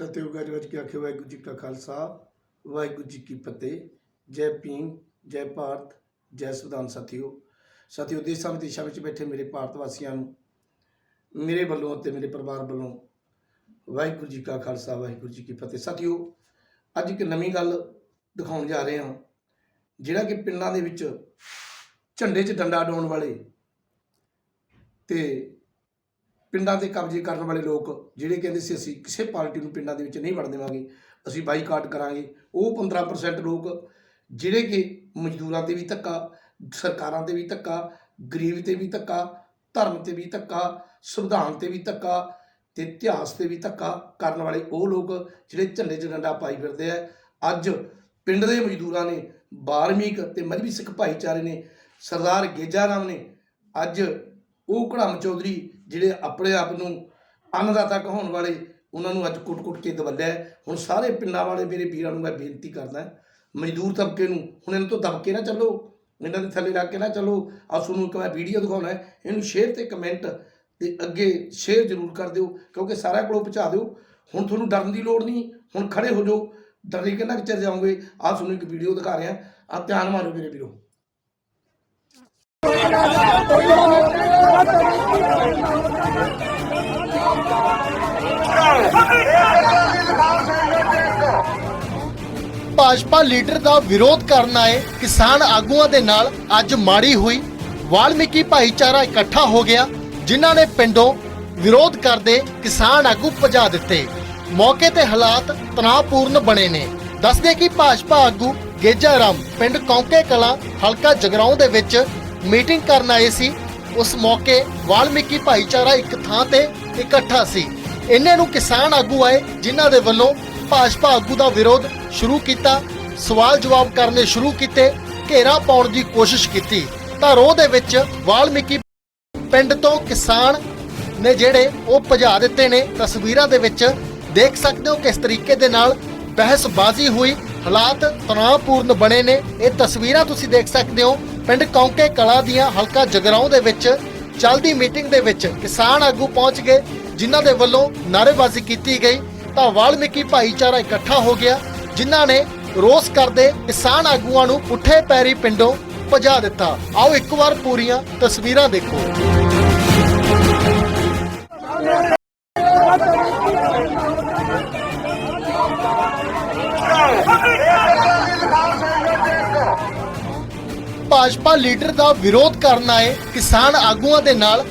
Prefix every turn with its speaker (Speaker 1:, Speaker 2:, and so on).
Speaker 1: ਸਤਿਯੁਗ ਵਿੱਚ ਕੀ ਆਖੇ, ਵਾਹਿਗੁਰੂ ਜੀ ਕਾ ਖਾਲਸਾ, ਵਾਹਿਗੁਰੂ ਜੀ ਕੀ ਫਤਿਹ। ਜੈ ਭੀਮ, ਜੈ ਭਾਰਤ, ਜੈ ਸੰਵਿਧਾਨ ਸਾਥੀਓ। ਸਾਥੀਓ, ਦੇਸ਼ਾਂ ਵਿਦੇਸ਼ਾਂ ਵਿੱਚ ਬੈਠੇ ਮੇਰੇ ਭਾਰਤ ਵਾਸੀਆਂ ਨੂੰ, ਮੇਰੇ ਵੱਲੋਂ ਅਤੇ ਮੇਰੇ ਪਰਿਵਾਰ ਵੱਲੋਂ ਵਾਹਿਗੁਰੂ ਜੀ ਕਾ ਖਾਲਸਾ, ਵਾਹਿਗੁਰੂ ਜੀ ਕੀ ਫਤਿਹ। ਸਾਥੀਓ, ਅੱਜ ਇੱਕ ਨਵੀਂ ਗੱਲ ਦਿਖਾਉਣ ਜਾ ਰਹੇ ਹਾਂ, ਜਿਹੜਾ ਕਿ ਪਿੰਡਾਂ ਦੇ ਵਿੱਚ ਝੰਡੇ 'ਚ ਡੰਡਾ ਡਾਉਣ ਵਾਲੇ ਤੇ ਪਿੰਡਾਂ ਤੇ ਕਬਜ਼ੇ ਕਰਨ ਵਾਲੇ ਲੋਕ, ਜਿਹੜੇ ਕਹਿੰਦੇ ਸੀ ਅਸੀਂ ਕਿਸੇ ਪਾਰਟੀ ਨੂੰ ਪਿੰਡਾਂ ਦੇ ਵਿੱਚ ਨਹੀਂ ਵੜਨ ਦੇਵਾਂਗੇ, ਅਸੀਂ ਬਾਈਕਾਟ ਕਰਾਂਗੇ, ਉਹ 15% ਲੋਕ, ਜਿਹੜੇ ਕਿ ਮਜ਼ਦੂਰਾਂ ਤੇ ਵੀ ਧੱਕਾ, ਸਰਕਾਰਾਂ ਤੇ ਵੀ ਧੱਕਾ, ਗਰੀਬ ਤੇ ਵੀ ਧੱਕਾ, ਧਰਮ ਤੇ ਵੀ ਧੱਕਾ, ਸੰਵਿਧਾਨ ਤੇ ਵੀ ਧੱਕਾ, ਤੇ ਇਤਿਹਾਸ ਤੇ ਵੀ ਧੱਕਾ ਕਰਨ ਵਾਲੇ ਉਹ ਲੋਕ, ਜਿਹੜੇ ਝੰਡੇ 'ਚ ਡੰਡਾ ਪਾਈ ਫਿਰਦੇ ਆ। ਅੱਜ ਪਿੰਡ ਦੇ ਮਜ਼ਦੂਰਾਂ ਨੇ ਬਾਰਮੀਕ ਤੇ ਮਜਬੀ ਸਿੱਖ ਭਾਈਚਾਰੇ ਨੇ, ਸਰਦਾਰ ਗੇਜਾ ਰਾਮ ਨੇ, ਅੱਜ ਉਹ ਘੜਮ ਚੌਧਰੀ ਜਿਹੜੇ ਆਪਣੇ ਆਪ ਨੂੰ ਅੰਨਦਾਤਾ ਕਹਾਉਣ ਵਾਲੇ, ਉਹਨਾਂ ਨੂੰ ਅੱਜ ਕੁੱਟ-ਕੁੱਟ ਕੇ ਦਵਲਿਆ ਹੁਣ ਸਾਰੇ ਪਿੰਡਾਂ ਵਾਲੇ ਮੇਰੇ ਵੀਰਾਂ ਨੂੰ ਮੈਂ ਬੇਨਤੀ ਕਰਦਾ ਮਜ਼ਦੂਰ ਤਬਕੇ ਨੂੰ, ਹੁਣ ਇਹਨਾਂ ਤੋਂ ਦਬਕੇ ਨਾ ਚੱਲੋ, ਇਹਨਾਂ ਦੇ ਥੱਲੇ ਲੱਗ ਕੇ ਨਾ ਚੱਲੋ। ਆ ਤੁਹਾਨੂੰ ਇੱਕ ਮੈਂ ਵੀਡੀਓ ਦਿਖਾਉਣਾ ਇਹਨੂੰ ਸ਼ੇਅਰ ਤੇ ਕਮੈਂਟ ਤੇ ਅੱਗੇ ਸ਼ੇਅਰ ਜ਼ਰੂਰ ਕਰ ਦਿਓ, ਕਿਉਂਕਿ ਸਾਰਿਆਂ ਕੋਲੋਂ ਪਹੁੰਚਾ ਦਿਓ। ਹੁਣ ਤੁਹਾਨੂੰ ਡਰਨ ਦੀ ਲੋੜ ਨਹੀਂ, ਹੁਣ ਖੜੇ ਹੋ ਜਾਓ, ਡਰੇ ਕਿੰਨਾ ਕੁ ਚਿਰ ਜਾਓਗੇ? ਆ ਤੁਹਾਨੂੰ ਇੱਕ ਵੀਡੀਓ ਦਿਖਾ ਰਿਹਾ ਆ ਧਿਆਨ ਮਾਰੋ ਮੇਰੇ ਵੀਰੋ।
Speaker 2: ਭਾਜਪਾ ਲੀਡਰ ਦਾ ਵਿਰੋਧ ਕਰਨ ਆਏ ਕਿਸਾਨ ਆਗੂਆਂ ਦੇ ਨਾਲ ਅੱਜ ਮਾੜੀ ਹੋਈ। ਵਾਲਮੀਕੀ ਭਾਈਚਾਰਾ ਇਕੱਠਾ ਹੋ ਗਿਆ, ਜਿਨ੍ਹਾਂ ਨੇ ਪਿੰਡੋਂ ਵਿਰੋਧ ਕਰਦੇ ਕਿਸਾਨ ਆਗੂ ਭਜਾ ਦਿੱਤੇ। ਮੌਕੇ ਤੇ ਹਾਲਾਤ ਤਣਾਅਪੂਰਨ ਬਣੇ ਨੇ। ਦੱਸਦੇ ਕਿ ਭਾਜਪਾ ਆਗੂ ਗੇਜਾ ਰਾਮ ਪਿੰਡ ਕੌਂਕੇ ਕਲਾ ਹਲਕਾ ਜਗਰਾਉਂ ਦੇ ਵਿੱਚ ਮੀਟਿੰਗ ਕਰਨ ਆਏ ਸੀ। ਉਸ ਮੌਕੇ ਵਾਲਮੀਕੀ ਭਾਈਚਾਰਾ ਇੱਕ ਥਾਂ ਤੇ ਇਕੱਠਾ ਸੀ। ਇੰਨੇ ਨੂੰ ਕਿਸਾਨ ਆਗੂ ਆਏ, ਜਿਨ੍ਹਾਂ ਦੇ ਵੱਲੋਂ ਭਾਜਪਾ ਆਗੂ ਦਾ ਵਿਰੋਧ ਸ਼ੁਰੂ ਕੀਤਾ। ਸਵਾਲ ਜਵਾਬ ਕਰਨੇ ਸ਼ੁਰੂ ਕੀਤੇ, ਘੇਰਾ ਪਾਉਣ ਦੀ ਕੋਸ਼ਿਸ਼ ਕੀਤੀ। ਤਾਂ ਰੋਹ ਦੇ ਵਿੱਚ ਵਾਲਮੀਕੀ ਪਿੰਡ ਤੋਂ ਕਿਸਾਨ ਨੇ ਜਿਹੜੇ ਉਹ ਭਜਾ ਦਿੱਤੇ ਨੇ। ਤਸਵੀਰਾਂ ਦੇ ਵਿੱਚ ਦੇਖ ਸਕਦੇ ਹੋ ਕਿਸ ਤਰੀਕੇ ਦੇ ਨਾਲ ਬਹਿਸਬਾਜ਼ੀ ਹੋਈ। ਹਾਲਾਤ ਤਣਾਅਪੂਰਨ ਬਣੇ ਨੇ। ਇਹ ਤਸਵੀਰਾਂ ਤੁਸੀਂ ਦੇਖ ਸਕਦੇ ਹੋ। ਪਿੰਡ ਕੌਂਕੇ ਕਲਾ ਦੀਆਂ ਹਲਕਾ ਜਗਰਾਉਂ ਦੇ ਵਿੱਚ ਚੱਲਦੀ ਮੀਟਿੰਗ ਦੇ ਵਿੱਚ ਕਿਸਾਨ ਆਗੂ ਪਹੁੰਚ ਗਏ, ਜਿਨ੍ਹਾਂ ਦੇ ਵੱਲੋਂ ਨਾਅਰੇਬਾਜ਼ੀ ਕੀਤੀ ਗਈ। ਤਾਂ ਵਾਲਮੀਕੀ ਭਾਈਚਾਰਾ ਇਕੱਠਾ ਹੋ ਗਿਆ, ਜਿਨ੍ਹਾਂ ਨੇ ਰੋਸ ਕਰਦੇ ਕਿਸਾਨ ਆਗੂਆਂ ਨੂੰ ਪੁੱਠੇ ਪੈਰੀ ਪਿੰਡੋਂ ਭਜਾ ਦਿੱਤਾ। ਆਓ ਇੱਕ ਵਾਰ ਪੂਰੀਆਂ ਤਸਵੀਰਾਂ ਦੇਖੋ। ਭਾਜਪਾ ਲੀਡਰ ਦਾ ਵਿਰੋਧ ਕਰਨ ਆਏ ਕਿਸਾਨ ਆਗੂਆਂ ਦੇ ਨਾਲ